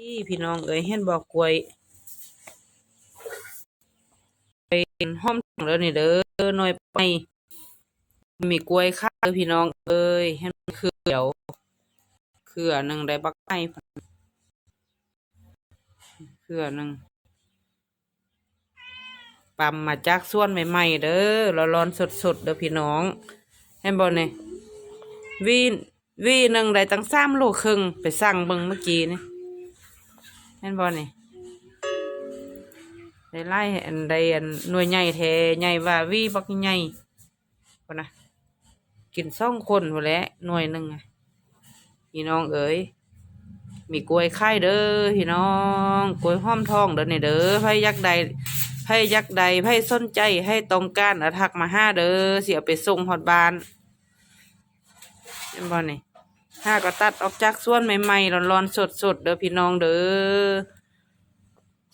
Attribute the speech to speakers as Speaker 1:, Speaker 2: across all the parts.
Speaker 1: พี่พี่น้องเอ๋ยเห็นบอกกล้วยเป็นห้อมแล้วนี่เด้อหน่อยไปมีกล้วยข้า้พี่น้องเอ้ยเห็นคือเดี๋ยวคืออันหนึ่งได้บักไม้คืออันหนึ่งปั๊มมาจากส่วนใหม่ๆเด้อร้อนๆสดๆเด้อพี่น้องเห็นบ่เนี่ยวีวีหนึ่งได้ตั้งสามโลครึ่งไปสั่งเบิ่งเมื่อกี้นี่ เห็นบ่นี่ได้ไล่อันใดอันหน่วยใหญ่แทใหญ่ว่าวีบักใหญ่บ่นะกินซ่องคนหมดแล้วหน่วยหนึ่งอะพี่น้องเอ๋ยมีกล้วยไข่เด้อพี่น้องกล้วยห้อมทองเด้อเนี่เด้อไผยักใดไผยักใดไผสนใจให้ตรงการอะทักมาห้าเด้อเสิเอาไปส่งฮอดบานเห็นบ่นี่ ห้าก็ตัดออกจากส่วนใหม่ๆร้อนๆสดๆเด้อพี่น้องเด้อ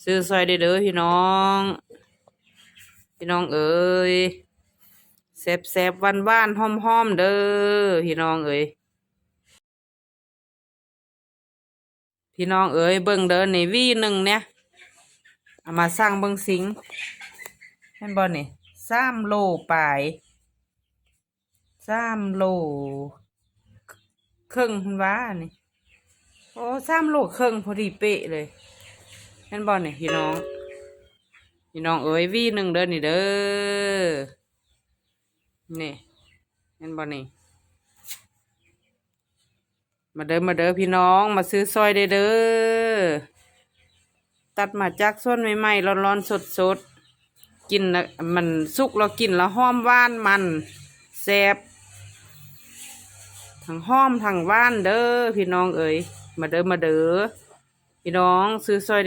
Speaker 1: ซื้อซอยได้เด้อพี่น้อง พี่น้องเอ๋ยแซบๆหวานๆหอมๆเด้อพี่น้องเอ๋ยพี่น้องเอ๋ยเบิ่งเด้อนี่วีหนึ่งเนี่ยเอามาสร้างเบิ่งสิงเห็นบ่นี่สามโลปลายสามโล ครึ่งคุณว่านี่โอ้สามโลครึ่งพอดีเป๊ะเลยเห็นบอลนี่พี่น้อง พี่น้องเอ๋ยวีหนึ่งเด้อนี่เด้อนี่เห็นบอลนี่มาเด้อมาเด้อพี่น้องมาซื้อซอยเด้อเด้อตัดมาจากส่วนใหม่ๆร้อนๆสดๆกินล้วมันสุกแล้วกินแล้วหอมหวานมันแซ่บ ทั้งห้อมทั้งว่านเด้อพี่น้องเอ๋ยมาเด้อมาเด้อพี่น้องซื้อซอย